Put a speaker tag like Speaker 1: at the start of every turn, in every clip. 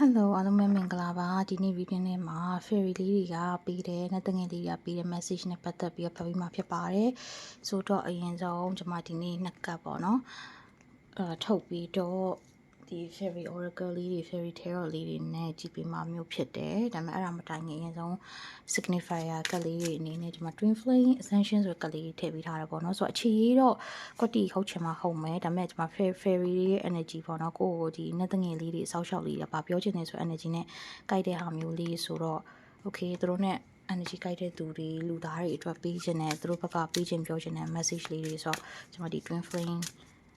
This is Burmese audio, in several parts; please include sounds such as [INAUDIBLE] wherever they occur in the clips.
Speaker 1: Hello အားလုံးပဲမင်္ဂလာပါဒီနေ့ video နဲ့မှာ fairy လေးတွေကပေးတယ်နဲ့တငယ်လေးတွေကပေးတဲ့ message နဲ့ပတ်သက်ပြီးဖတ်ပြီးမှဖြစ်ပါတယ်ဆိုတော့အရင်ဆုံးကျွန်မဒီနေ့နှစ်ကပ်ပေါ့နော်အဲထုတ်ပြီးတော့ ဒီ fairy oracle လေးတွေ fairy tarot လေးတွေနဲ့ကြည့်ပြီးမှမျိုးဖြစ်တယ်ဒါပေမဲ့အဲ့ဒါမတိုင်ခင်အရင်ဆုံး signifier ကလေးတွေအနေနဲ့ဒီမှာ twin flame ascension ဆိုတဲ့ကလေးတွေထည့်ပေးထားတယ်ပေါ့နော်ဆိုတော့အခြေရေးတော့ကွက်တီဟုတ်ချင်မှဟုတ်မယ်ဒါပေမဲ့ဒီမှာ fairy တွေရဲ့ energy ပေါ့နော်ကိုယ့်ကိုဒီနှစ်တငယ်လေးတွေစောက်ရှောက်လေးတွေပါပြောချင်တယ်ဆို energy နဲ့ကြိုက်တဲ့ဟာမျိုးလေးဆိုတော့ okay သူတို့နဲ့ energy ကြိုက်တဲ့သူတွေလူသားတွေအတွက်ပေးခြင်းနဲ့သူတို့ဘက်ကပေးခြင်းပြောခြင်းနဲ့ message လေးတွေဆိုတော့ကျွန်မဒီ twin flame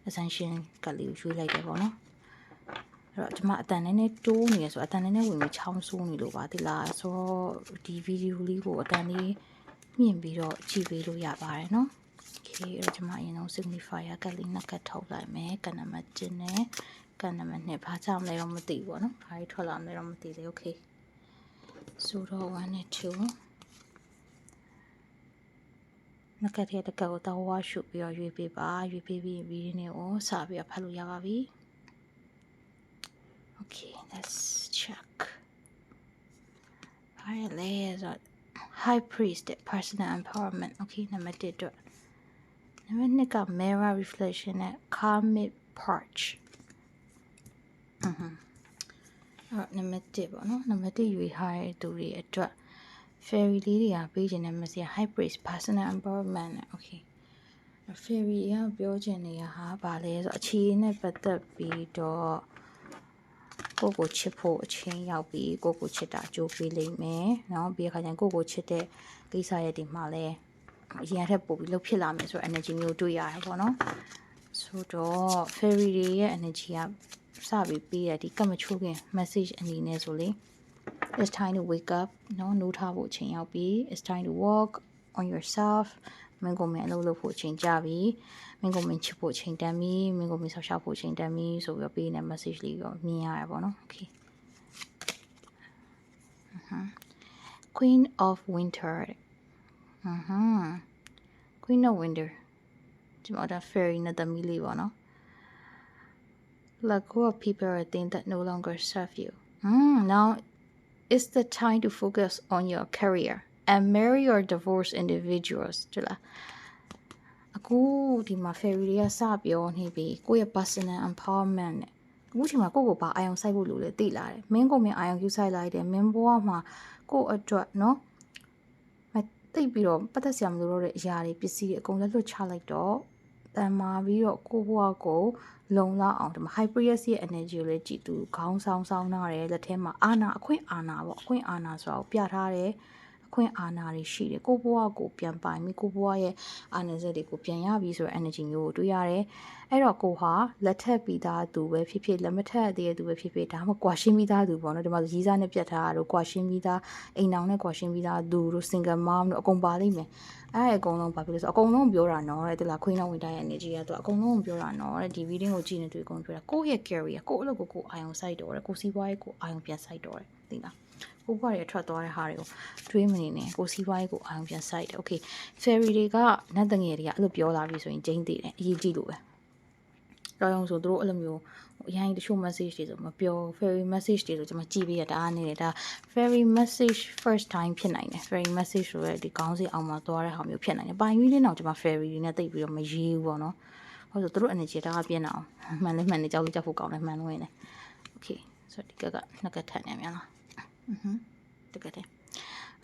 Speaker 1: ascension ကလေးကိုရွှေ့လိုက်တယ်ပေါ့နော်အဲ့ တော့ဒီမှာအတန်နည်းနည်းတိုးနေရဆိုအတန်နည်းနည်းဝင်ပြီးချောင်းဆိုးနေလို့ပါဒီလားဆိုတော့ဒီဗီဒီယိုလေးကိုအတန်လေးမြင့်ပြီးတော့ကြည့်ပေးလို့ရပါတယ်နော် okay အဲ့တော့ဒီမှာအရင်ဆုံး signifier ကလေးနှစ်ကတ်ထုတ်လိုက်မယ်ကနမတင်နဲ့ကနမနှစ်ဘာကြောင့်လဲတော့မသိဘူးပေါ့နော်ဘာကြီးထွက်လာမလဲတော့မသိသေး okay ဆိုတော့1နဲ့2နကတ်ရတဲ့ကောက်တော့ဝါရှုပြီးတော့ရွေးပေးပါရွေးပေးပြီးဗီဒီယိုကိုစပြီးတော့ဖတ်လို့ရပါပြီ။ Okay, let's check. Higher layers of High Priest personal empowerment. Okay, နံပါတ်1အတွက်နံပါတ်2က mirror reflection နဲ့ karmic purge. အဟမ်းအဲ့နံပါတ်1ပေါ့နော်နံပါတ်1ရွေးထားတဲ့သူတွေအတွက် fairy လေးတွေကပေးခြင်းနဲ့ message high priest personal empowerment နဲ့ okay fairy ကပြောချင်နေတာဟာဗာလဲဆိုအခြေအနေနဲ့ပတ်သက်ပြီးတော့ ကိုကိုချစ်ဖို့အချင်းရောက်ပြီးကိုကိုချစ်တာကြိုးပေးလိမ့်မယ်နော်ပြီးရခါကျရင်ကိုကိုချစ်တဲ့ကိစ္စရဲ့ဒီမှာလဲအရင်ထက်ပိုပြီးလှုပ်ဖြစ်လာမယ်ဆိုတော့ energy မျိုးတွေ့ရတယ်ပေါ့နော်ဆိုတော့ fairy တွေရဲ့ energy ကစပြီးပေးရဒီကမချိုးခင် message အနေနဲ့ဆိုလေ it's time to wake up နော်နိုးထားဖို့အချိန်ရောက်ပြီ it's time to walk on yourself မင်းကိုမင်းအလုပ်လုပ်ဖို့အချိန်ကြပြီမင်းကိုမင်းချစ်ဖို့အချိန်တန်ပြီမင်းကိုမင်းဆောက်ရှောက်ဖို့အချိန်တန်ပြီဆိုပြီးတော့ပေးနေ message လေးကိုမြင်ရရပါတော့ okay uh-huh. Queen of Winter အဟမ်း Queen of Winter ဒီမှာဒါ fairy နဲ့သမီးလေးပေါ့နော် Let go of people or things that no longer serve you. Mm, now it's the time to focus on your career And marry or divorce individuals တူလားအခုဒီမှာ fairy တွေကစပြောနေပြီကိုယ့်ရဲ့ personal empowerment နဲ့အခုချိန်မှာကိုယ့်ကိုဘာအာရုံစိုက်ဖို့လိုလဲသိလာတယ်မင်းကိုမင်းအာရုံယူဆိုင်လိုက်တယ်မင်းဘဝမှာကိုယ့်အတွက်နော်မသိပြီးတော့ပတ်သက်စရာမလိုတော့တဲ့အရာတွေပစ္စည်းတွေအကုန်လက်လွတ်ချလိုက်တော့တန်မာပြီးတော့ကိုယ့်ဘဝကိုလုံလောက်အောင်ဒီမှာ hyperius ရဲ့ energy ကိုလည်းကြည်သူခေါင်းဆောင်ဆောင်နာတယ်လက်ထဲမှာအာနာအခွင့်အာနာပေါ့အခွင့်အာနာဆိုတာကိုပြထားတယ်အ ခွင့်အာဏာတွေရှိတယ်ကိုဘွားကိုပြန်ပိုင်ပြီးကိုဘွားရဲ့အာဏာစက်တွေကိုပြန်ရပြီဆိုတဲ့ energy မျိုးကိုတွေ့ရတယ်အဲ့တော့ကိုဟာလက်ထက်ပြီးသားသူပဲဖြစ်ဖြစ်လက်မထက်သေးတဲ့သူပဲဖြစ်ဖြစ်ဒါမှကွာရှင်းပြီးသားသူပေါ့နော်ဒီမှာရီးစားနဲ့ပြတ်ထားတာတို့ကွာရှင်းပြီးသားအိမ်အောင်နဲ့ကွာရှင်းပြီးသားသူတို့ single mom တို့အကုန်ပါလိမ့်မယ်အဲ့အကုန်လုံးဘာဖြစ်လဲဆိုအကုန်လုံးပြောတာနော်တဲ့ဒီလား queen of winter ရဲ့ energy ကသူအကုန်လုံးပြောတာနော်တဲ့ဒီ video ကိုကြည့်နေသူအကုန်ပြောတာကိုယ့်ရဲ့ career ကိုယ့်အလုပ်ကိုကိုယ်အာရုံစိုက်တော့တယ်ကိုစီးပွားရေးကိုအာရုံပြန်စိုက်တော့တယ်သိလား ကိုဘွားတွေထွက်သွားတဲ့ဟာတွေကိုတွေးမနေနဲ့ကိုစီးပွားရေးကိုအာရုံပြန်စိုက်တယ် okay fairy တွေကနတ်တငယ်တွေကအဲ့လိုပြောလာပြီဆိုရင်ဂျင်းသေးတယ်အရေးကြီးလို့ပဲတော်ရုံဆိုသူတို့အဲ့လိုမျိုးအရင်တချို့ message တွေဆိုမပြော fairy message တွေဆိုကျွန်မကြည့်ပေးရတာအားနေတယ်ဒါ fairy message first time ဖြစ်နိုင်တယ် fairy message ဆိုရဲဒီကောင်းစီအောင်မှာသွားတဲ့ဟာမျိုးဖြစ်နိုင်တယ်ပိုင်ကြီးလေးတော့ကျွန်မ fairy တွေနဲ့တိတ်ပြီးတော့မရေးဘူးပေါ့နော်ဟုတ်ဆိုသူတို့ energy တာပြင်းအောင်မှန်လေးမှန်လေးကြောက်လေးကြောက်ဖို့ကောင်းတယ်မှန်လို့ရနေ okay ဆိုတော့ဒီကကနှစ်ကထပ်နေမြန်လား Look at it.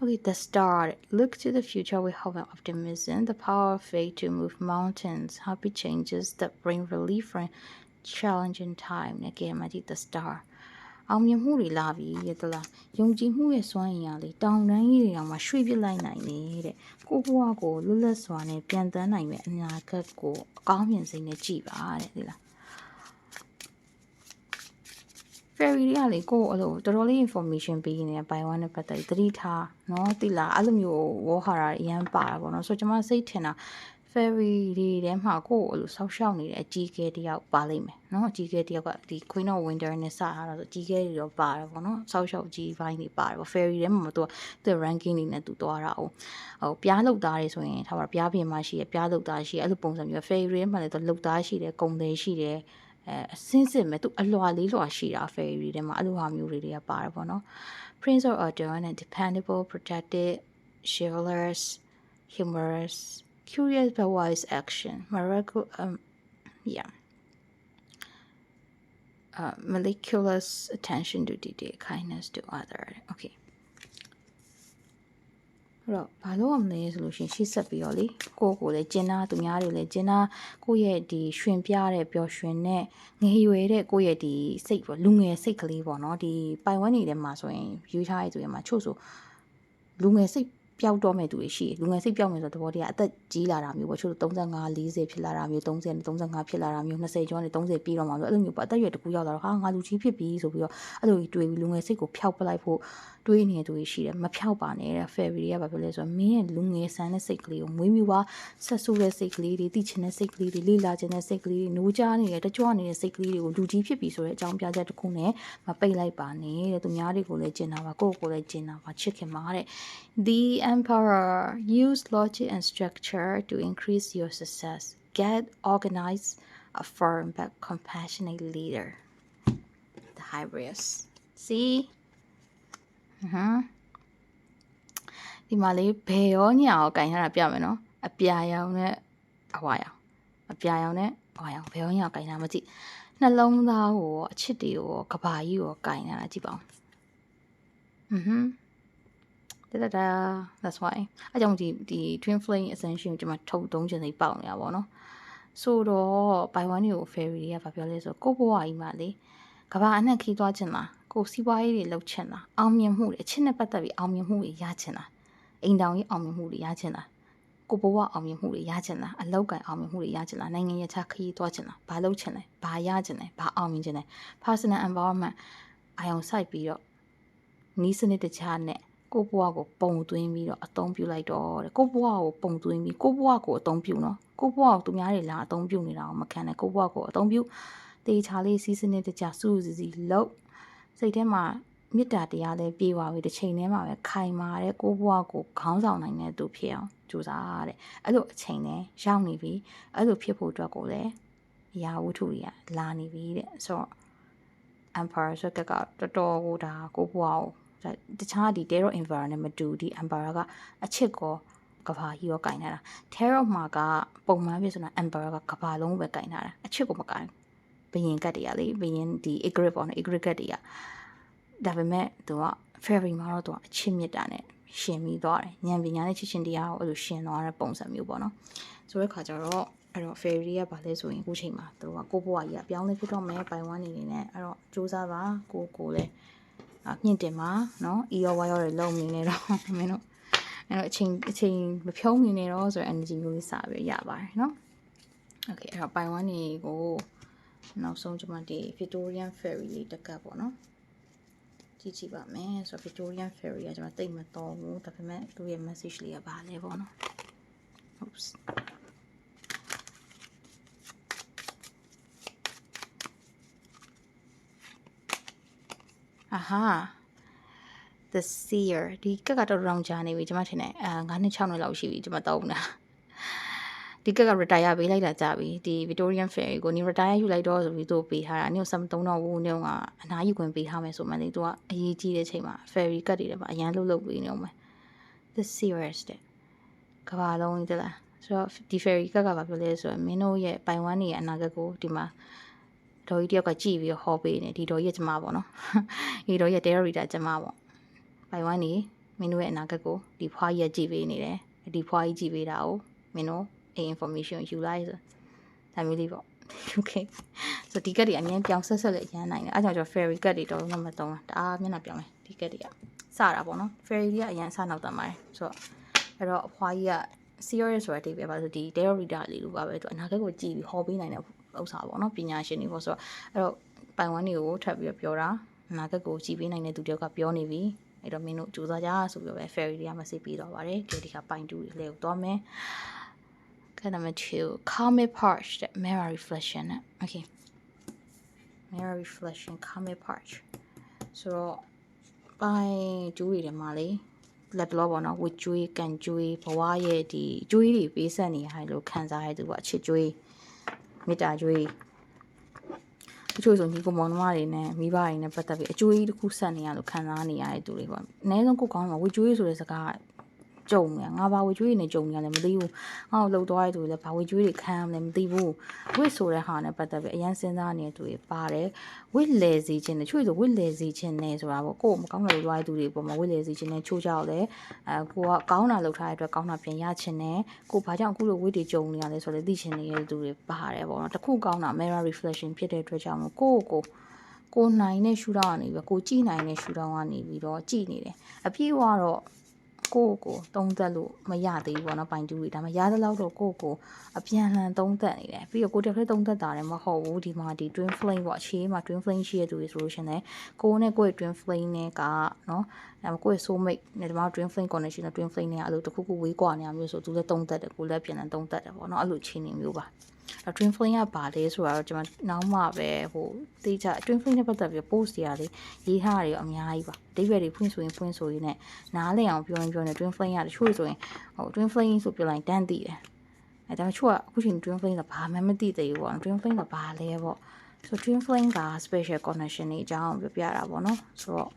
Speaker 1: Okay, the star. Look to the future with hope and optimism. The power of faith to move mountains. Happy changes that bring relief from challenging time. Again, I did the star. အောင်မြင်မှုတွေလာပြီရဲ့တလားယုံကြည်မှုရဲ့စွမ်းရည်ရလေတောင်တန်းကြီးတွေအောင်မှရွှေ့ပြလိုက်နိုင်နေတဲ့ကိုဘွားကိုလွတ်လပ်စွာနဲ့ပြန်တန်းနိုင်မဲ့အနာဂတ်ကိုအကောင်းမြင်စိတ်နဲ့ကြည်ပါတဲ့ဒီလား fairy တွေကလေကိုယ်အဲ့လိုတော်တော်လေး information ပေးနေတယ်ဘိုင်ဝမ်နဲ့ပတ်သက်ပြီးသတိထားเนาะတိလားအဲ့လိုမျိုးဝေါ်ဟာရာအရန်ပါတာပေါ့နော်ဆိုတော့ကျွန်မစိတ်ထင်တာ fairy တွေထဲမှာကိုယ်အဲ့လိုဆောက်ရှောက်နေတဲ့အကြီးကဲတယောက်ပါလိမ့်မယ်เนาะအကြီးကဲတယောက်ကဒီ Queen of Winter နဲ့စထားတာဆိုအကြီးကဲတွေတော့ပါတယ်ပေါ့နော်ဆောက်ရှောက်ကြီးပိုင်းတွေပါတယ်ပေါ့ fairy ထဲမှာမသူကသူ ranking တွေနဲ့သူသွားတာ哦ဟိုပြားလုတ်သားတွေဆိုရင်ထားပါပြားပြင်မှာရှိရပြားလုတ်သားရှိရအဲ့လိုပုံစံမျိုး fairy ထဲမှာလည်းသူလုတ်သားရှိတယ်ကုံသေးရှိတယ် အဲအစင်းစစ်မဲ့သူအလွာလေးလွာရှိတာ fairy ထဲမှာအလိုဟာမျိုးတွေတွေကပါတယ်ပေါ့နော် Prince or Adorn and dependable protected chivalrous humorous curious but wise action miracle um yeah uh, meticulous attention to detail kindness to other okay အဲ့တော့ဘာလို့ရမလဲဆိုလို့ရှိရင်ရှေ့ဆက်ပြီးတော့လေကိုယ့်ကိုယ်လည်းကျင်းသားသူများတွေလည်းကျင်းသားကိုယ့်ရဲ့ဒီရွှင်ပြတဲ့ပျော်ရွှင်တဲ့ငယ်ရွယ်တဲ့ကိုယ့်ရဲ့ဒီစိတ်ပေါ့လူငယ်စိတ်ကလေးပေါ့နော်ဒီပိုင်ဝန်းနေထဲမှာဆိုရင်ယူထားရဆိုရင်မှာချို့ဆိုလူငယ်စိတ်ပျောက်တော့မဲ့သူတွေရှိတယ်လူငယ်စိတ်ပျောက်မယ်ဆိုတော့တဘောတည်းကအသက်ကြီးလာတာမျိုးပေါ့ချို့35 40ဖြစ်လာတာမျိုး30 35ဖြစ်လာတာမျိုး20ကျော်နဲ့30ပြီးတော့မှဆိုအဲ့လိုမျိုးပေါ့အသက်အရွယ်တစ်ခုရောက်လာတော့ဟာငါလူကြီးဖြစ်ပြီဆိုပြီးတော့အဲ့လိုကြီးတွေးပြီးလူငယ်စိတ်ကိုဖျောက်ပလိုက်ဖို့ တွေးနေတဲ့သူတွေရှိတယ်မဖျောက်ပါနဲ့တဲ့ fairy တွေကဘာပြောလဲဆိုတော့မင်းရဲ့လူငယ်ဆန်တဲ့စိတ်ကလေးကိုမွေးမြူပါဆက်ဆူတဲ့စိတ်ကလေးတွေတိချင်တဲ့စိတ်ကလေးတွေလေးလာခြင်းတဲ့စိတ်ကလေးတွေနိုးကြားနေတဲ့တကြွနေတဲ့စိတ်ကလေးတွေကိုလူကြီးဖြစ်ပြီဆိုတဲ့အကြောင်းပြချက်တစ်ခုနဲ့မပိတ်လိုက်ပါနဲ့တဲ့သူများတွေကိုလည်းကျင်တာပါကိုယ့်ကိုယ်လည်းကျင်တာပါချစ်ခင်ပါတဲ့ The emperor use logic and structure to increase your success get organized a firm but compassionate leader the hybris see ဟမ်ဒီမှာလေးဘယ်ရောညာရောကင်ထားတာပြမယ်နော်အပြာရောင်နဲ့အဝါရောင်အပြာရောင်နဲ့အဝါရောင်ဘယ်ရောညာကင်ထားမကြည့်နှလုံးသားကိုရောအချစ်တွေကိုရောကဘာကြီးကိုရောကင်ထားတာကြည့်ပါဦးอือဟမ်တတတာ that's why အကြောင်းဒီဒီ twin flame ascension ကိုကျွန်မထုတ်သုံးခြင်းစိပေါက်နေတာပေါ့နော်ဆိုတော့ by one ကို fairy တွေကဗာပြောလဲဆိုကိုဘွားကြီးမှလေကဘာအနှက်ခီးသွားခြင်းလား ကိုစီးပွားရေးတွေလုပ်ချင်တာအောင်မြင်မှုတွေအချင်းနဲ့ပတ်သက်ပြီးအောင်မြင်မှုတွေရချင်တာအိမ်တောင်ကြီးအောင်မြင်မှုတွေရချင်တာကိုဘဝအောင်မြင်မှုတွေရချင်တာအလောက်ကန်အောင်မြင်မှုတွေရချင်တာနိုင်ငံရခြားခရီးသွားချင်တာဘာလုပ်ချင်လဲဘာရချင်လဲဘာအောင်မြင်ချင်လဲ personal empowerment အာယုံစိုက်ပြီးတော့နီးစနစ်တခြားနဲ့ကိုဘဝကိုပုံသွင်းပြီးတော့အသုံးပြုလိုက်တော့တဲ့ကိုဘဝကိုပုံသွင်းပြီးကိုဘဝကိုအသုံးပြုနော်ကိုဘဝကိုသူများတွေလာအသုံးပြုနေတာကိုမခံနဲ့ကိုဘဝကိုအသုံးပြုတေချာလေးစီးစနစ်တခြားစူးစီစီလုပ် စိတ်ထဲမှာမေတ္တာတရားလည်းပြေပါပြီတစ်ချိန်တည်းမှာပဲခိုင်မာတဲ့ကိုဘွားကိုခေါင်းဆောင်နိုင်တဲ့သူဖြစ်အောင်ကြိုးစားတဲ့အဲ့လိုအချိန်နဲ့ရောက်နေပြီအဲ့လိုဖြစ်ဖို့အတွက်ကိုလည်းအရာဝတ္ထုတွေကလာနေပြီတဲ့ဆိုတော့ emperor ဆိုတဲ့ကတော်တော်ကိုဒါကိုဘွားကိုတခြားဒီ terror environment နဲ့မတူဒီ emperor ကအချစ်ကိုကဘာကြီးရောကင်ထားတာ terror မှာကပုံမှန်ပြဆိုတော့ emperor ကကဘာလုံးပဲကင်ထားတာအချစ်ကိုမကင်ဘ ယင်ကတ်တွေကလေဘယင်ဒီ egret ပေါ့နော် egret ကတ်တွေကဒါပေမဲ့သူက fairy မှာတော့သူကအချစ်မြတ်တာနဲ့ရှင်ပြီးသွားတယ်ဉာဏ်ပညာနဲ့ချစ်ချင်းတရားကိုအဲ့လိုရှင်သွားတဲ့ပုံစံမျိုးပေါ့နော်ဆိုတဲ့ခါကျတော့အဲ့တော့ fairy ကဘာလဲဆိုရင်အခုချိန်မှာသူကကိုဘွားကြီးကပြောင်းလဲဖြစ်တော့မယ်ပိုင်ဝမ်းနေနေနဲ့အဲ့တော့စူးစမ်းပါကိုကိုလည်းအမြင့်တင်ပါနော်အီရောဝါရောတွေလုံနေနေတော့မင်းတို့အဲ့တော့အချိန်အချိန်မဖြုံးနေနေတော့ဆိုတော့ energy မျိုးလေးစပြီးရပါတယ်နော် okay အဲ့တော့ပိုင်ဝမ်းနေကို နောက်ဆုံးကျွန်မဒီ Victorian Fairy လေးတက်ကပ်ပေါ့နော်ကြည့်ကြည့်ပါမယ်ဆိုတော့ Victorian Fairy ကကျွန်မတိတ်မတော်ဘူးဒါပေမဲ့သူ့ရဲ့ message လေးကဘာလဲပေါ့နော် oops အာဟာ the seer ဒီကက်ကတော့ round ကြာနေပြီကျွန်မထင်တယ်အာ9နှစ်6နှစ်လောက်ရှိပြီကျွန်မတောင်းတာ ဒီကက်က retire ပေးလိုက်တာကြာပြီဒီ Victorian Fairy ကိုနေ retire ယူလိုက်တော့ဆိုပြီးသူ့ပေးထားတာနေစမသုံးတော့ဘူးနေကအနားယူခွင့်ပေးထားမယ်ဆိုမှလေသူကအရေးကြီးတဲ့ချိန်မှာ Fairy ကတ်တွေလည်းပါအရန်လှုပ်လှုပ်ပေးနေအောင်မယ် the serious တဲ့ကဘာလုံးကြီးတလားဆိုတော့ဒီ Fairy ကက်ကဘာပြောလဲဆိုတော့မင်းတို့ရဲ့ပိုင်ဝမ်းနေရဲ့အနာဂတ်ကိုဒီမှာဒေါ်ကြီးတယောက်ကကြည့်ပြီးတော့ဟောပေးနေဒီဒေါ်ကြီးကကျမပေါ့နော်ဒီဒေါ်ကြီးက terror reader ကျမပေါ့ပိုင်ဝမ်းနေမင်းတို့ရဲ့အနာဂတ်ကိုဒီဖွားကြီးကကြည့်ပေးနေတယ်ဒီဖွားကြီးကြည့်ပေးတာကိုမင်းတို့ information ယူလိုက်ဆိုဒါမျိုးလေးပေါ့ okay ဆိုဒီကတ်တွေအမြင်ပြောင်းဆက်ဆက်လေးအရန်နိုင်တယ်အဲကြောင့်ကျွန်တော် fairy ကတ်တွေတော့မမသုံးတာတအားမျက်နှာပြောင်းမယ်ဒီကတ်တွေကစတာပေါ့နော် fairy တွေကအရန်စနောက်တမ်းပါတယ်ဆိုတော့အဲ့တော့အဖွားကြီးက serious ဆိုတဲ့အဓိပ္ပာယ်ပါဆိုဒီ tarot reader လေးလိုပါပဲသူအနာဂတ်ကိုကြည့်ပြီးဟောပေးနိုင်တဲ့ဥစ္စာပေါ့နော်ပညာရှင်တွေပေါ့ဆိုတော့အဲ့တော့ပိုင်ဝမ်းတွေကိုထပ်ပြီးတော့ပြောတာအနာဂတ်ကိုကြည့်ပေးနိုင်တဲ့သူတယောက်ကပြောနေပြီအဲ့တော့မင်းတို့ကြိုးစားကြဆိုပြီးတော့ပဲ fairy တွေက message ပေးတော့ပါတယ်ဒီဒီကပိုင်တူတွေလဲကိုသွားမယ် Okay, number two, comet parch, that mirror reflection. Okay. Mirror reflection, comet parch. So, by ကျူးရည်တယ်မှာလေလက်တော့ပေါ့နော်ဝကျွေးကန်ကျွေးဘဝရဲ့ဒီကျွေးတွေပေးဆက်နေရလို့ခံစားရသူပေါ့အချစ်ကျွေးမေတ္တာကျွေးတချို့ဆိုညီကိုမောင်နှမတွေနဲ့မိဘတွေနဲ့ပတ်သက်ပြီးအကျိုးကြီးတစ်ခုဆက်နေရလို့ခံစားနေရတဲ့သူတွေပေါ့အနည်းဆုံးကိုယ်ကောင်းမှာဝေကျိုးရေးဆိုတဲ့စကားကြုံ နေငါဘာဝေကျွေးနေကြုံနေရလဲမသိဘူးငါ့ကိုလှုပ်သွားတဲ့သူတွေလည်းဘာဝေကျွေးတွေခံရမလဲမသိဘူးဝစ်ဆိုတဲ့ဟာနဲ့ပတ်သက်ပြီးအရန်စဉ်းစားနေတဲ့သူတွေပါတယ်ဝစ်လေစီခြင်းနဲ့ချို့ဆိုဝစ်လေစီခြင်းနဲ့ဆိုတာပေါ့ကိုယ်မကောင်းတဲ့သွားတဲ့သူတွေပေါ်မှာဝစ်လေစီခြင်းနဲ့ချိုးကြောက်တယ်အဲကိုကကောင်းတာလှုပ်ထားတဲ့အတွက်ကောင်းတာပြန်ရခြင်းနဲ့ကိုဘာကြောင့်အခုလိုဝစ်တွေကြုံနေရလဲဆိုတော့သိချင်နေတဲ့သူတွေပါတယ်ပေါ့နော်တခုကောင်းတာ mirror reflection ဖြစ်တဲ့အတွက်ကြောင့်မို့ကိုယ့်ကိုကိုနိုင်တဲ့ရှူတော့ကနေပြီးကိုကြည့်နိုင်တဲ့ရှူတော့ကနေပြီးတော့ကြည့်နေတယ်အပြည့်ဝတော့ ကိုယ့်ကိုသုံးသက်လို့မရသေးဘူးပေါ့နော်ပိုင်တူတွေဒါမှရသလောက်တော့ကိုယ့်ကိုအပြန်လှန်သုံးသက်နေတယ်ပြီးတော့ကိုတစ်ဖက်သုံးသက်တာလည်းမဟုတ်ဘူးဒီမှာဒီ twin flame ပေါ့အခြေမှာ twin flame ရှိတဲ့သူတွေဆိုလို့ရှင်လည်းကိုယ်နဲ့ကိုယ့်ရဲ့ twin flame နဲ့ကနော်အဲကိုယ့်ရဲ့ soul mate နဲ့ဒီမှာ twin flame connection နဲ့ twin flame နဲ့အဲ့လိုတစ်ခုခုဝေးကွာနေရမျိုးဆိုသူလည်းသုံးသက်တယ်ကိုယ်လည်းပြန်လှန်သုံးသက်တယ်ပေါ့နော်အဲ့လိုအခြေအနေမျိုးပါ အဲ့ twin flame ကဘာလဲဆိုတာတော့ကျွန်မနောက်မှပဲဟိုသိချ twin flame နဲ့ပတ်သက်ပြီး post တွေကလေရေးထားတာတွေအများကြီးပါအဓိပ္ပာယ်တွေဖွင့်ဆိုရင်ဖွင့်ဆိုရင်နဲ့နားလည်အောင်ပြောရင်ပြောရင် twin flame ကတချို့ဆိုရင်ဟို twin flame ဆိုပြောလိုက်တန်းသိတယ်အဲဒါပေမဲ့ချို့ကအခုချိန် twin flame ကဘာမှမသိသေးဘူးပေါ့ twin flame ကဘာလဲပေါ့ဆို twin flame က special connection တွေအကြောင်းပြောပြတာပေါ့နော်ဆိုတော့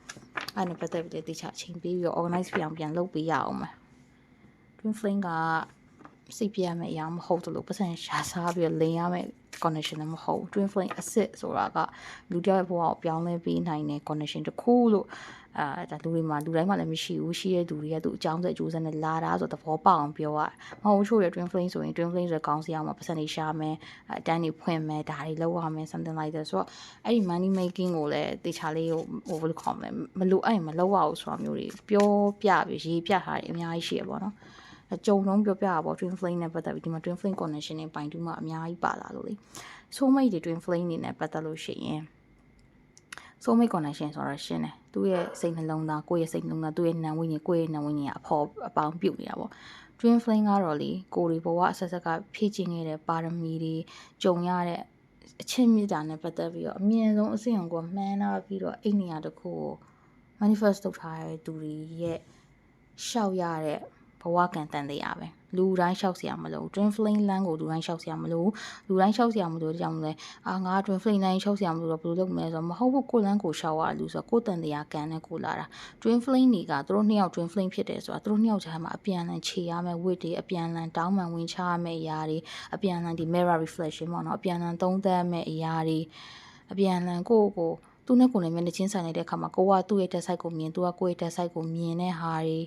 Speaker 1: အဲ့နဲ့ပတ်သက်ပြီးတိကျအချိန်ပေးပြီးတော့ organize ပြအောင်ပြန်လုပ်ပေးရအောင်မယ် twin flame က စိတ်ပြရမယ့်အရာမဟုတ်တယ်လို့ပတ်စံရှာစားပြီးလင်ရမယ့် connection လည်းမဟုတ်ဘူး twin flame asset ဆိုတာကလူတစ်ယောက်ရဲ့ဘဝကိုပြောင်းလဲပေးနိုင်တဲ့ connection တစ်ခုလို့အာဒါလူတွေမှာလူတိုင်းမှာလည်းမရှိဘူးရှိတဲ့သူတွေကသူအကြောင်းဆက်အကျိုးဆက်နဲ့လာတာဆိုတော့သဘောပေါက်အောင်ပြောရမဟုတ်ချို့ရ twin flame ဆိုရင် twin flame ဆိုတဲ့ကောင်းစီအောင်မှာပတ်စံနေရှာမယ်အတန်းတွေဖွင့်မယ်ဒါတွေလောက်ရမယ် something like that ဆိုတော့အဲ့ဒီ money making ကိုလည်းတေချာလေးဟိုဘယ်လိုခေါ်မလဲမလိုအဲ့မလောက်ရဘူးဆိုတာမျိုးတွေပြောပြပြီးရေးပြထားတယ်အများကြီးရှိရပါတော့အ ကြုံလုံးပြောပြတာပေါ့ twin flame နဲ့ပတ်သက်ပြီးဒီမှာ twin flame connection နဲ့ပိုင်တူးမှအများကြီးပါလာလို့လေ soulmate တွေ twin flame နေနဲ့ပတ်သက်လို့ရှိရင် soulmate connection ဆိုတော့ရှင်းတယ်သူ့ရဲ့စိတ်နှလုံးသားကိုယ့်ရဲ့စိတ်နှလုံးသားသူ့ရဲ့နံဝိညာဉ်ကိုယ့်ရဲ့နံဝိညာဉ်ကအဖော်အပေါင်းပြုတ်နေတာပေါ့ twin flame ကတော့လေကိုယ်ဒီဘဝအဆက်ဆက်ကဖြည့်ချင်းခဲ့တဲ့ပါရမီတွေကြုံရတဲ့အချင်းမြစ်တာနဲ့ပတ်သက်ပြီးတော့အမြင့်ဆုံးအဆင့်အောင်ကိုမှန်းထားပြီးတော့အိတ်နေရာတစ်ခုကို manifest လုပ်ထားတဲ့သူတွေရဲ့ရှောက်ရတဲ့ ဘဝကံတန်သေးရပဲလူတိုင်းရှောက်စရာမလို twin flame line ကိုလူတိုင်းရှောက်စရာမလိုလူတိုင်းရှောက်စရာမလိုဒီကြောင့်မလဲအာငါ twin flame line ရှောက်စရာမလိုတော့ဘယ်လိုလုပ်မလဲဆိုတော့မဟုတ်ဘူးကိုလန်းကိုရှောက်ရလူဆိုတော့ကိုတန်တရားကံနဲ့ကိုလာတာ twin flame တွေကသူတို့နှစ်ယောက် twin flame ဖြစ်တယ်ဆိုတော့သူတို့နှစ်ယောက်ကြားမှာအပြန်အလှန်ခြေရမယ်ဝစ်တွေအပြန်အလှန်တောင်းပန်ဝင်ချရမယ်အရာတွေအပြန်အလှန်ဒီ mirror reflection ပေါ့နော်အပြန်အလှန်သုံးသပ်မယ်အရာတွေအပြန်အလှန်ကိုကိုသူနဲ့ကိုယ်နဲ့မျက်နှာချင်းဆိုင်နေတဲ့အခါမှာကိုကသူ့ရဲ့ test site ကိုမြင်သူကကိုယ့်ရဲ့ test site ကိုမြင်တဲ့ဟာတွေ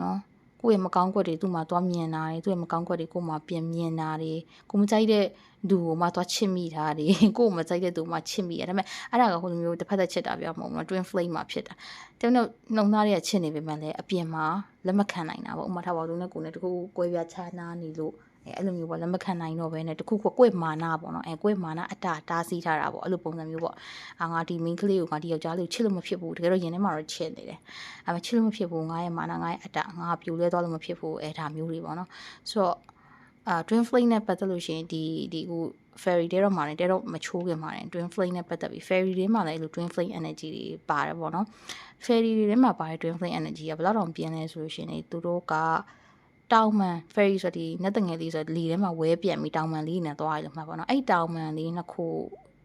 Speaker 1: နော် ကိုယ့်ရဲ့မကောင်းကွက်တွေသူ့မှာသွားမြင်တာတွေသူ့ရဲ့မကောင်းကွက်တွေကိုမှပြင်မြင်တာတွေကိုမကြိုက်တဲ့သူကိုမှသွားချစ်မိတာတွေကိုမကြိုက်တဲ့သူမှချစ်မိရဒါပေမဲ့အဲ့ဒါကဟိုလိုမျိုးတစ်ဖက်သက်ချစ်တာပြောမှာမဟုတ်ဘူး twin flame မှာဖြစ်တာတဲ့တော့နှုံသားတွေကချစ်နေပေမဲ့လည်းအပြင်မှာလက်မခံနိုင်တာပေါ့ဥမာထားပါသူနဲ့ကိုယ်နဲ့တခုကွဲပြားခြားနားနေလို့ အဲအဲ့လိုမျိုးပေါ့လက်မခံနိုင်တော့ဘဲနဲ့တခုခုကိုယ့်မာနာပေါ့နော်အဲကိုယ့်မာနာအတာတားဆီးထားတာပေါ့အဲ့လိုပုံစံမျိုးပေါ့အာငါဒီ main ကလေးကိုငါဒီယောက်ျားလေးကိုချစ်လို့မဖြစ်ဘူးတကယ်တော့ရင်ထဲမှာတော့ချစ်နေတယ်အဲမချစ်လို့မဖြစ်ဘူးငါရဲ့မာနာငါရဲ့အတာငါပြိုလဲသွားလို့မဖြစ်ဘူးအဲဒါမျိုးတွေပေါ့နော်ဆိုတော့အာ twin flame နဲ့ပတ်သက်လို့ရှိရင်ဒီဒီဟို fairy တဲတော့မှာလည်းတဲတော့မချိုးခင်မှာလည်း twin flame နဲ့ပတ်သက်ပြီး fairy တွေမှာလည်းအဲ့လို twin flame energy တွေပါတယ်ပေါ့နော် fairy တွေထဲမှာပါတဲ့ twin flame energy ကဘယ်တော့တောင်ပြင်းလဲဆိုလို့ရှိရင်သူတို့က တောင်မှန် fairy ဆိုဒီနတ်တငယ်လေးဆိုလီထဲမှာဝဲပြန်ပြီးတောင်မှန်လေးနဲ့သွားရလို့မှာပေါ့နော်အဲ့တောင်မှန်လေးနှစ်ခု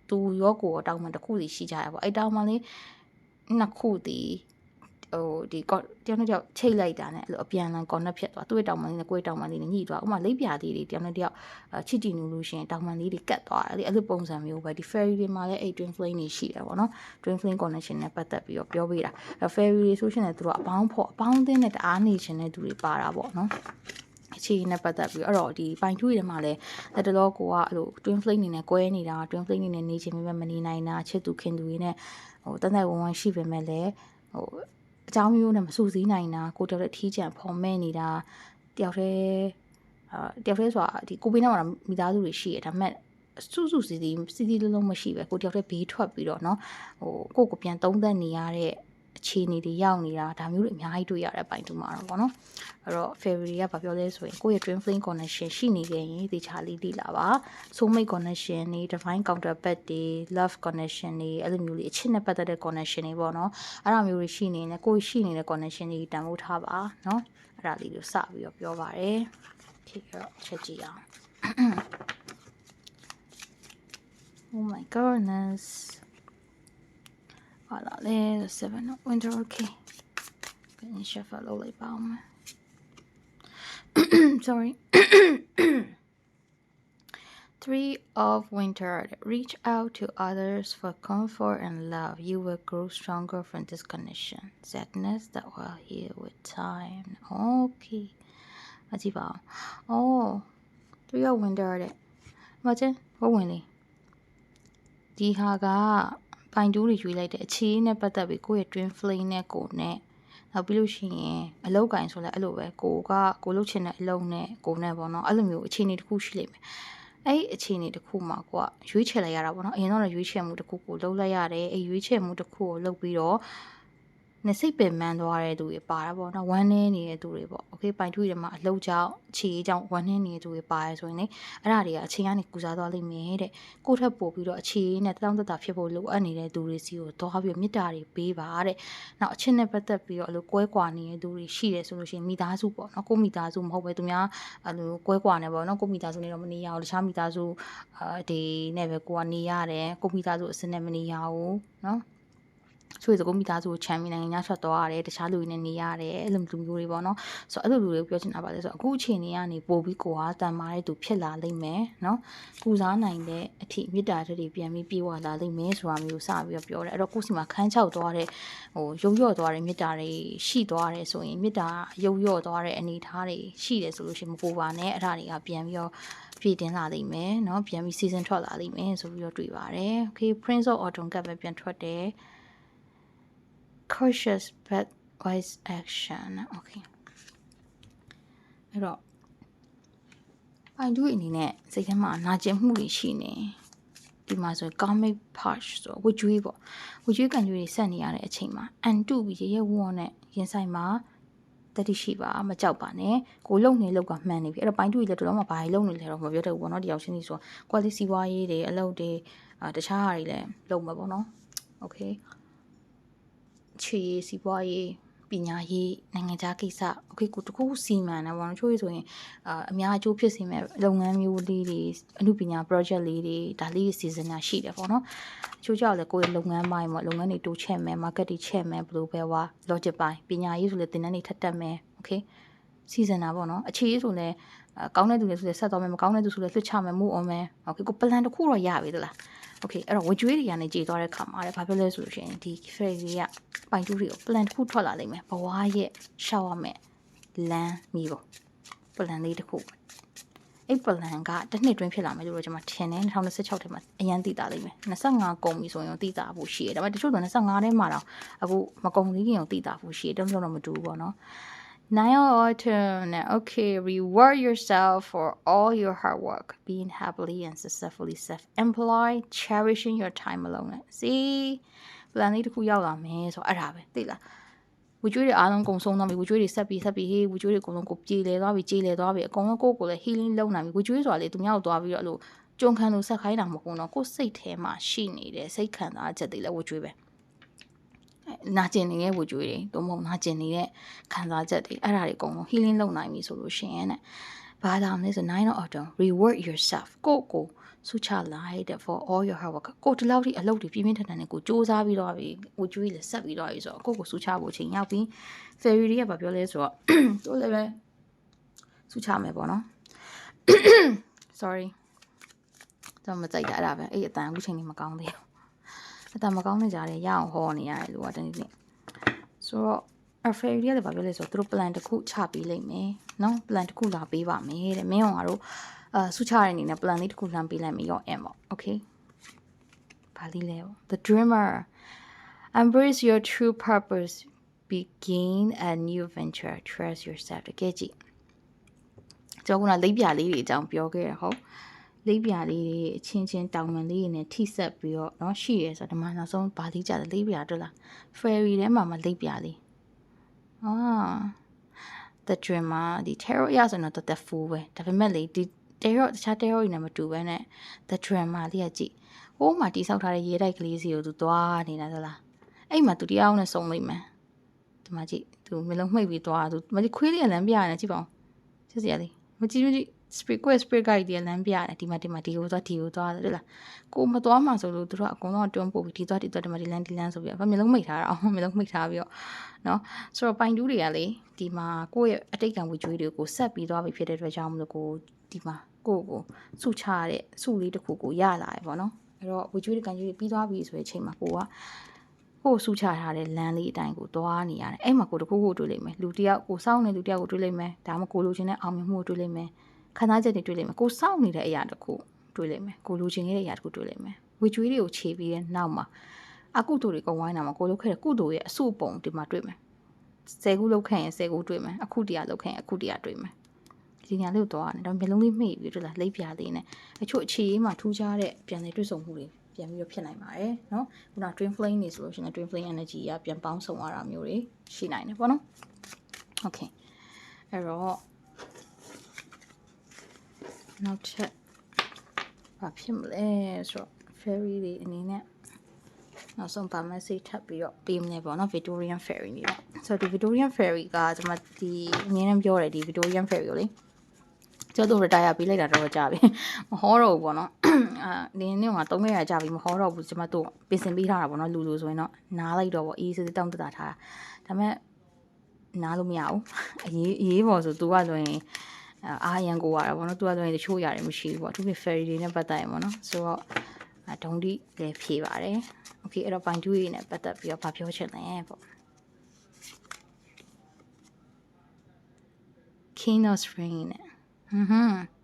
Speaker 1: သူရောကိုတောင်မှန်တစ်ခုစီရှိကြရပေါ့အဲ့တောင်မှန်လေးနှစ်ခုတည် ဟိုဒီတယောက်နဲ့တယောက်ချိတ်လိုက်တာနဲ့အဲ့လိုအပြန်အလှန် connect ဖြစ်သွားသူ့ရဲ့တောင်မှန်လေးနဲ့ကိုယ့်ရဲ့တောင်မှန်လေးနဲ့ညှိသွားဥပမာလိပ်ပြာသေးတွေတယောက်နဲ့တယောက်ချစ်ကြည်နူလို့ရှိရင်တောင်မှန်လေးတွေကတ်သွားတယ်အဲ့လိုပုံစံမျိုးပဲဒီ fairy တွေမှာလည်းအဲ့ twin flame တွေရှိတယ်ပေါ့နော် twin flame connection နဲ့ပတ်သက်ပြီးတော့ပြောပေးတာ fairy တွေဆိုရှင်လည်းသူတို့အပေါင်းဖို့အပေါင်းအသင်းနဲ့တအားနေခြင်းတဲ့သူတွေပါတာပေါ့နော်အခြေအနေနဲ့ပတ်သက်ပြီးအဲ့တော့ဒီပိုင်ထွေးတွေမှာလည်းလက်တလောကိုကအဲ့လို twin flame အနေနဲ့ကွဲနေတာ twin flame အနေနဲ့နေခြင်းပဲမနေနိုင်တာချစ်သူခင်သူတွေနဲ့ဟိုတန်တဲ့ဝန်းဝန်းရှိပေမဲ့လည်းဟို အကြောင်းမျိုးနဲ့မစူးစီးနိုင်တာကိုတယောက်တည်းထီးချံဖော်မဲ့နေတာတယောက်တည်းအာတယောက်တည်းဆိုတာဒီကိုပေးနာမှာမိသားစုတွေရှိရဒါပေမဲ့စုစုစီစီစီစီလုံးလုံးမရှိပဲကိုတယောက်တည်းဘေးထွက်ပြီးတော့เนาะဟိုကိုကိုပြန်သုံးသက်နေရတဲ့ အခြေအနေတွေရောက်နေတာဒါမျိုးတွေအများကြီးတွေ့ရတဲ့ပိုင်တူမှာတော့ဗောနော်အဲ့တော့ February ကဘာပြောလဲဆိုရင်ကိုယ့်ရဲ့ twin flame connection ရှိနေခဲ့ရင်ဒီချာလေးတိလာပါ soulmate connection တွေ divine counterpart တွေ love connection တွေအဲ့လိုမျိုးလေးအချစ်နဲ့ပတ်သက်တဲ့ connection တွေပေါ့နော်အဲ့ဒါမျိုးတွေရှိနေတယ်ကိုယ်ရှိနေတဲ့ connection တွေတန်ဖိုးထားပါနော်အဲ့ဒါလေးကိုစပြီးတော့ပြောပါတယ်ခေတော့ချက်ကြည့်အောင် Oh my goodness ဟာလာလေ seven of winter okay ပြန် shuffle လုပ်လိုက်ပါဦးမယ် [COUGHS] sorry [COUGHS] Three of winter. Reach out to others for comfort and love. You will grow stronger from this connection. Sadness that will heal with time. Okay. အကြည့်ပါအောင်။ Oh. Three of winter တဲ့။မချင်ဘဝင်လေး။ဒီဟာက ပိုင်တူးတွေရွေးလိုက်တဲ့အခြေနဲ့ပတ်သက်ပြီးကိုယ့်ရဲ့ twin flame နဲ့ကိုနဲ့နောက်ပြီးလို့ရှိရင်အလောက်ကင်ဆိုလဲအဲ့လိုပဲကိုကကိုလုတ်ချင်တဲ့အလုံးနဲ့ကိုနဲ့ပေါ့နော်အဲ့လိုမျိုးအခြေအနေတစ်ခုရှိလိမ့်မယ်အဲ့ဒီအခြေအနေတစ်ခုမှာကိုကရွေးချယ်လိုက်ရတာပေါ့နော်အရင်တော့ရွေးချယ်မှုတစ်ခုကိုလုပ်လိုက်ရတယ်အဲ့ရွေးချယ်မှုတစ်ခုကိုလုပ်ပြီးတော့ နဲ့စိတ်ပင်ပန်းသွားတဲ့သူတွေပါတာပေါ့နော်ဝမ်းနည်းနေတဲ့သူတွေပေါ့โอเคပိုင်ထွေးတွေမှာအလုတ်ကြောင့်ခြေကြောင့်ဝမ်းနည်းနေတဲ့သူတွေပါတယ်ဆိုရင်လေအဲ့ဒါတွေကအချိန်ကနေကူစားသွားလိမ့်မယ်တဲ့ကိုယ့်ထက်ပိုပြီးတော့အခြေနဲ့တောင်းတတဖြစ်ဖို့လိုအပ်နေတဲ့သူတွေစီကိုသွားပြီးမေတ္တာတွေပေးပါတဲ့နောက်အချင်းနဲ့ပတ်သက်ပြီးတော့အဲ့လိုကွဲကွာနေတဲ့သူတွေရှိတယ်ဆိုလို့ရှိရင်မိသားစုပေါ့နော်ကိုမိသားစုမဟုတ်ပဲသူများအဲ့လိုကွဲကွာနေပေါ့နော်ကိုမိသားစုနဲ့တော့မနေရဘူးတခြားမိသားစုအာဒီနဲ့ပဲကိုကနေရတယ်ကိုမိသားစုအစနဲ့မနေရဘူးနော် ဆိုရစကုမိသားစုကိုချမ်းမြေနိုင်ငံညထွက်သွားရတယ်တခြားလူတွေနဲ့နေရတယ်အဲ့လိုလူမျိုးတွေပေါ့နော်ဆိုတော့အဲ့လိုလူတွေပြောချင်တာပါလဲဆိုတော့အခုအချိန်လေးကနေပို့ပြီးကိုဟာတန်မာတဲ့သူဖြစ်လာလိမ့်မယ်နော်ကုစားနိုင်တဲ့အထိမေတ္တာတွေပြန်ပြီးပြေဝလာလိမ့်မယ်ဆိုတာမျိုးစပြီးတော့ပြောတယ်အဲ့တော့ကိုစီမှာခန်းချောက်သွားတဲ့ဟိုရုပ်ရော့သွားတဲ့မေတ္တာတွေရှိသွားတယ်ဆိုရင်မေတ္တာရုပ်ရော့သွားတဲ့အနေအထားတွေရှိတယ်ဆိုလို့ရှိရင်မပူပါနဲ့အဲ့ဒါတွေကပြန်ပြီးတော့ဖြည့်တင်လာလိမ့်မယ်เนาะပြန်ပြီး season ထွက်လာလိမ့်မယ်ဆိုပြီးတော့တွေ့ပါတယ် okay prince of autumn ကပဲပြန်ထွက်တယ် cautious but wise action okay အဲ့တော့ပိုင်တူအနေနဲ့စိတ်ထဲမှာနာကျင်မှုတွေရှိနေဒီမှာဆို karmic patch ဆိုဝကြွေးပေါ့ဝကြွေးကန်ကြွေးတွေဆက်နေရတဲ့အချိန်မှာအန်တုပြီးရရဲဝွန်းနဲ့ရင်ဆိုင်မှာတတိရှိပါမကြောက်ပါနဲ့ကိုလုံနေလောက်ကမှန်နေပြီအဲ့တော့ပိုင်းတူကြီးလည်းတော်တော်မှဘာကြီးလုံနေလဲတော့မပြောတတ်ဘူးပေါ့နော်ဒီအောင်ရှင်းစီဆို quality စီးပွားရေးတွေအလုပ်တွေအာတခြားဟာတွေလည်းလုပ်မှာပေါ့နော် okay ချေရေးစီးပွားရေးပညာရေးနိုင်ငံခြားကိစ္စအခုကိုတခုစီမံတယ်ပေါ့နော်ချိုးရဆိုရင်အာအများအကျိုးဖြစ်စေမဲ့လုပ်ငန်းမျိုးလေးတွေအမှုပညာ project လေးတွေဒါလေးတွေစီစဉ်တာရှိတယ်ပေါ့နော်ချိုးကြောက်လေကိုယ့်ရဲ့လုပ်ငန်းပိုင်းပေါ့လုပ်ငန်းတွေတိုးချဲ့မယ် market တွေချဲ့မယ်ဘယ်လိုပဲဝါ logic ပိုင်းပညာရေးဆိုလေသင်တန်းတွေထပ်တက်မယ် okay စီစဉ်တာပေါ့နော်အခြေရေးဆိုလည်းကောင်းတဲ့သူတွေဆိုလည်းဆက်သွားမယ်မကောင်းတဲ့သူဆိုလည်းလွှတ်ချမယ်မို့အောင်မယ် okay ကို plan တခုတော့ရပြီသလား โอเคအဲ့တော့ဝကြွေးတွေကနေကြေသွားတဲ့ခါမှာလည်းဘာဖြစ်လဲဆိုလို့ရှိရင်ဒီ phrase ကပိုင်တူးတွေကို plan တစ်ခုထွက်လာလိမ့်မယ်ဘဝရဲ့ရှောက်ရမယ်လမ်းမိပေါ့ plan လေးတစ်ခုအဲ့ plan ကတစ်နှစ်တွင်းဖြစ်လာမယ်လို့ကျွန်မထင်တယ်2026ထဲမှာအရန်သိတာလိမ့်မယ်25ကုန်ပြီဆိုရင်သိတာဖို့ရှိတယ်ဒါပေမဲ့တချို့ဆို25ထဲမှာတော့အခုမကုန်သေးခင်ကိုသိတာဖို့ရှိတယ်တုံးတုံးတော့မတူဘူးပေါ့နော် Nile Autumn. Okay, reward yourself for all your hard work, being happily and successfully self-employed, cherishing your time alone. See, plan လေးတစ်ခုရောက်လာမယ်ဆိုတော့အဲ့ဒါပဲသိလားဝကြွေးတွေအားလုံးကုံဆုံးသွားပြီဝကြွေးတွေဆက်ပြီးဆက်ပြီးဟေးဝကြွေးတွေအကုန်လုံးကိုပြေလဲသွားပြီကြေလဲသွားပြီအကုန်လုံးကိုယ့်ကိုယ်လည်း healing လုပ်နိုင်ပြီဝကြွေးဆိုတာလေသူများကိုသွားပြီးတော့အဲ့လိုကြုံခံလို့ဆက်ခိုင်းတာမဟုတ်ဘူးနော်ကိုယ်စိတ်ထဲမှာရှိနေတဲ့စိတ်ခံစားချက်တွေလည်းဝကြွေးပဲ နာကျင်နေတဲ့ဝကြွေးတွေတော့မဟုတ်နာကျင်နေတဲ့ခံစားချက်တွေအဲ့ဒါတွေအကုန်လုံး healing လုပ်နိုင်ပြီဆိုလို့ရှိရင်တဲ့ဘာသာမလဲဆို9 autumn reward yourself ကိုကိုဆုချလိုက်တဲ့ for all your hard work ကိုဒီလောက်ထိအလုပ်တွေပြင်းပြင်းထန်ထန်နဲ့ကိုစူးစမ်းပြီးတော့ပြီဝကြွေးလည်းဆက်ပြီးတော့ပြီဆိုတော့ကိုကိုဆုချဖို့ချိန်ရောက်ပြီ fairy တွေကဘာပြောလဲဆိုတော့တို့လည်းပဲဆုချမယ်ပေါ့နော် sorry တော့မကြိုက်တာအဲ့ဒါပဲအဲ့အတန်အခုချိန်นี้မကောင်းသေးဘူး အတမကောင်းနေကြတယ်ရအောင်ဟောနေရတယ်လို့ကတနေ့နေ့ဆိုတော့ affair တွေကလည်းဘာပြောလဲဆိုတော့သူတို့ plan တစ်ခုချပေးလိုက်မယ်နော် plan တစ်ခုလာပေးပါမယ်တဲ့မင်းတို့ငါတို့အာစုချတဲ့အနေနဲ့ plan လေးတစ်ခုလှမ်းပေးလိုက်မယ်ရော M ပေါ့ okay ဘာလေးလဲ The dreamer embrace your true purpose begin a new venture trust yourself တကယ်ကြည့်ကျောင်းကလိပ်ပြလေးတွေအကြောင်းပြောခဲ့ရဟုတ် လိပ်ပြလေးတွေအချင်းချင်းတောင်ပန်လေးတွေနဲ့ထိဆက်ပြီးတော့เนาะရှိရဲဆိုတော့ဒီမှာနောက်ဆုံးဘာလေးကြတယ်လိပ်ပြတွေ့လား fairy ထဲမှာမှလိပ်ပြလေးအာ the dreamer ဒီ tarot အရဆိုတော့တော်တော် full ပဲဒါပေမဲ့လေဒီ tarot တခြား tarot တွေနဲ့မတူဘဲနဲ့ the dreamer လေးကကြည့်ဟိုးမှာတိဆောက်ထားတဲ့ရေတိုက်ကလေးစီကိုသူသွားနေတာသလားအဲ့မှာသူတရားနဲ့စုံလိမ့်မယ်ဒီမှာကြည့်သူမျိုးလုံးမှိတ်ပြီးသွားသူမကြည့်ခွေးလေးကလမ်းပြရတယ်ကြည့်ပါဦးကြည့်စရာလေးမကြည့်မကြည့် spirit ကို spirit guide တွေလမ်းပြတယ်ဒီမှာဒီမှာဒီကိုသွားဒီကိုသွားဟုတ်လားကိုမသွားမှဆိုလို့သူတို့ကအကုန်လုံးတွန်းပို့ပြီးဒီသွားဒီသွားဒီမှာဒီလမ်းဒီလမ်းဆိုပြီးတော့မျိုးလုံးမိတ်ထားတာအောင်မျိုးလုံးမိတ်ထားပြီးတော့နော်ဆိုတော့ပိုင်တူးတွေကလေဒီမှာကိုယ့်ရဲ့အတိတ်ကံဝေကြွေးတွေကိုဆက်ပြီးသွားပြီးဖြစ်တဲ့အတွက်ကြောင့်မလို့ကိုဒီမှာကိုယ့်ကိုစုချတဲ့စုလေးတစ်ခုကိုရလာတယ်ပေါ့နော်အဲ့တော့ဝေကြွေးတွေကံကြွေးတွေပြီးသွားပြီဆိုတဲ့အချိန်မှာကိုကကိုစုချထားတဲ့လမ်းလေးအတိုင်းကိုသွားနေရတယ်အဲ့မှာကိုတခုခုတွေ့လိမ့်မယ်လူတယောက်ကိုစောင့်နေလူတယောက်ကိုတွေ့လိမ့်မယ်ဒါမှကိုလိုချင်တဲ့အောင်မြင်မှုကိုတွေ့လိမ့်မယ် ခံစားချက်တွေတွေ့လိမ့်မယ်ကိုစောင့်နေတဲ့အရာတစ်ခုတွေ့လိမ့်မယ်ကိုလိုချင်ခဲ့တဲ့အရာတစ်ခုတွေ့လိမ့်မယ်ဝေကျွေးတွေကိုခြေပြီးတဲ့နောက်မှာအကုသိုလ်တွေကုန်ဝိုင်းတာမှာကိုလုပ်ခဲ့တဲ့ကုသိုလ်ရဲ့အစုပုံဒီမှာတွေ့မယ်ဆယ်ခုလောက်ခဲ့ရင်ဆယ်ခုတွေ့မယ်အခုတရားလောက်ခဲ့ရင်အခုတရားတွေ့မယ်ဒီညာလေးကိုတော့ရတယ်ဒါမျိုးလုံးလေးမှိတ်ပြီးတွေ့လားလိပ်ပြာလေးနဲ့အချို့အခြေအေးမှာထူးခြားတဲ့ပြန်လေတွေ့ဆုံမှုတွေပြန်ပြီးတော့ဖြစ်နိုင်ပါတယ်နော်ခုန twin flame နေဆိုလို့ရှိရင် twin flame energy ကပြန်ပေါင်းဆောင်ရတာမျိုးတွေရှိနိုင်တယ်ပေါ့နော် okay အဲ့တော့ နောက်ထပ်ဘာဖြစ်မလဲဆိုတော့ fairy တွေအနေနဲ့နောက်ဆုံးပါ message ထပ်ပြီးတော့ပေးမလဲပေါ့နော် Victorian fairy နေတော့ဆိုတော့ဒီ Victorian fairy ကကျွန်မဒီအငင်းနဲ့ပြောတယ်ဒီ Victorian fairy ကိုလေကျော်တို့ retire ပေးလိုက်တာတော့ကြာပြီမဟောတော့ဘူးပေါ့နော်အာနင်းနေက3ရက်ကြာပြီမဟောတော့ဘူးကျွန်မတို့ပြင်ဆင်ပေးထားတာပေါ့နော်လူလူဆိုရင်တော့နားလိုက်တော့ပေါ့အေးစစ်စစ်တောင်းတတာထားတာဒါပေမဲ့နားလို့မရဘူးအရေးအရေးပေါ်ဆို तू ကဆိုရင် အာရန်ကိုရတာပေါ့နော် तू ကဆိုရင်တချို့ရတယ်မရှိဘူးပေါ့သူက fairy တွေနဲ့ပတ်သက်ရင်ပေါ့နော်ဆိုတော့ဒုံဒီလည်းဖြေပါတယ်โอเคအဲ့တော့ပိုင်ကျူးရည်နဲ့ပတ်သက်ပြီးတော့ဗာပြောချင်တယ်ပေါ့ King of Spring နဲ့ဟွန်းဟွန်း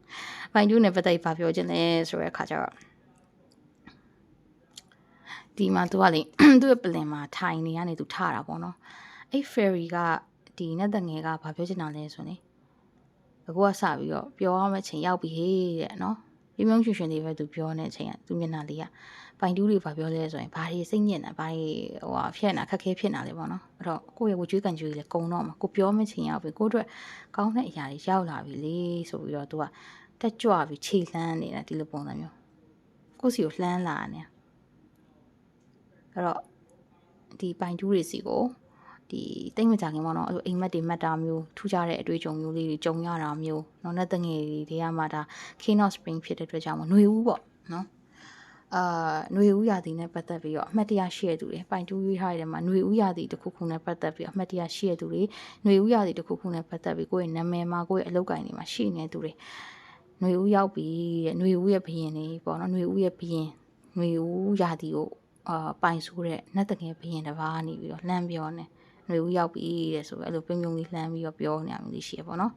Speaker 1: ပိုင်ကျူးနဲ့ပတ်သက်ပြီးဗာပြောချင်တယ်ဆိုတဲ့အခါကျတော့ဒီမှာသူကလေသူ့ရဲ့ပလင်မှာထိုင်နေရနေသူထတာပေါ့နော်အဲ့ fairy ကဒီနဲ့တငယ်ကဗာပြောချင်တာလဲဆိုနေ အခုကစပြီးတော့ပြောရမယ့်ချိန်ရောက်ပြီဟေးတဲ့နော်ပြင်းပြင်းရွှင်ရွှင်လေးပဲသူပြောနေတဲ့အချိန်ကသူမျက်နှာလေးကပိုင်တူးတွေဘာပြောလဲဆိုရင်ဘာတွေစိတ်ညစ်နေဘာတွေဟိုဟာဖြစ်နေတာခက်ခဲဖြစ်နေတာလေပေါ့နော်အဲ့တော့ကိုယ့်ရဲ့ဝကြွေးကန်ကြွေးလေးကုံတော့မှာကိုပြောမချင်းရောက်ပြီကိုအတွက်ကောင်းတဲ့အရာတွေရောက်လာပြီလေဆိုပြီးတော့သူကတက်ကြွပြီးခြေလှမ်းနေတာဒီလိုပုံစံမျိုးကိုစီကိုလှမ်းလာနေအဲ့တော့ဒီပိုင်တူးတွေစီကို ဒီတိတ်မကြခင်ပေါ့နော်အဲ့လိုအိမ်မက်တွေမက်တာမျိုးထူးခြားတဲ့အတွေ့အကြုံမျိုးလေးတွေကြုံရတာမျိုးနော်နဲ့တငယ်တွေတွေကမှဒါ Keno Spring ဖြစ်တဲ့အတွက်ကြောင့်ຫນွေဦးပေါ့နော်အာຫນွေဦးရာသီနဲ့ပတ်သက်ပြီးတော့အမှတ်တရရှိရသူတွေပိုင်တူးရွေးထားတဲ့မှာຫນွေဦးရာသီတစ်ခုခုနဲ့ပတ်သက်ပြီးအမှတ်တရရှိရသူတွေຫນွေဦးရာသီတစ်ခုခုနဲ့ပတ်သက်ပြီးကိုယ့်ရဲ့နာမည်မှာကိုယ့်ရဲ့အလုပ်ကိုင်တွေမှာရှိနေသူတွေຫນွေဦးရောက်ပြီတဲ့ຫນွေဦးရဲ့ဘရင်တွေပေါ့နော်ຫນွေဦးရဲ့ဘရင်ຫນွေဦးရာသီကိုအာပိုင်ဆိုးတဲ့နတ်တငယ်ဘရင်တစ်ပါးကနေပြီးတော့လှမ်းပြောနေတယ် ຫນွေဦးရောက်ပြီတဲ့ဆိုပြီးအဲ့လိုပြုံပြုံလေးလှမ်းပြီးတော့ပြောနေရမျိုးလေးရှိရပေါ့နော်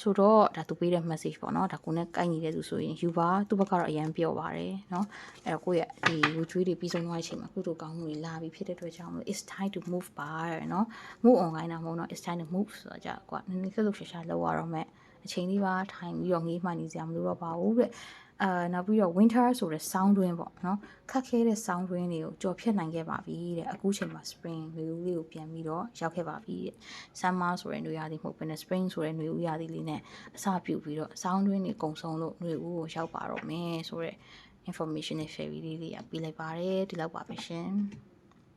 Speaker 1: ဆိုတော့ဒါသူပေးတဲ့ message ပေါ့နော်ဒါကိုနဲ့ကိုက်နေတဲ့သူဆိုရင်ယူပါသူ့ဘက်ကတော့အရန်ပြောပါတယ်နော်အဲ့တော့ကိုယ့်ရဲ့ဒီဝူချွေးတွေပြီးဆုံးသွားတဲ့အချိန်မှာကုသိုလ်ကောင်းမှုတွေလာပြီးဖြစ်တဲ့အတွက်ကြောင့်မလို့ it's time to move ပါတဲ့နော် move online တာမဟုတ်တော့ it's time to move ဆိုတော့ကြာကွာနည်းနည်းလှုပ်လှုပ်ရှားရှားလောက်ရတော့မဲ့အချိန်လေးပါထိုင်ပြီးတော့ငေးမှနေစရာမလိုတော့ပါဘူးတဲ့ အာနောက်ပြီးတော့ winter ဆိုတဲ့ sound wind ပေါ့နော်ခက်ခဲတဲ့ sound wind တွေကိုကြော်ဖြတ်နိုင်ခဲ့ပါပြီတဲ့အခုချိန်မှာ spring နွေဦးလေးကိုပြန်ပြီးတော့ရောက်ခဲ့ပါပြီတဲ့ summer ဆိုတဲ့နွေရာသီမဟုတ်ဘဲနဲ့ spring ဆိုတဲ့နွေဦးရာသီလေးနဲ့အစပြုပြီးတော့ sound wind တွေကုံဆုံးလို့နွေဦးကိုရောက်ပါတော့မယ်ဆိုတဲ့ information နဲ့ fairy လေးတွေကပြီးလိုက်ပါတယ်ဒီလောက်ပါပဲရှင်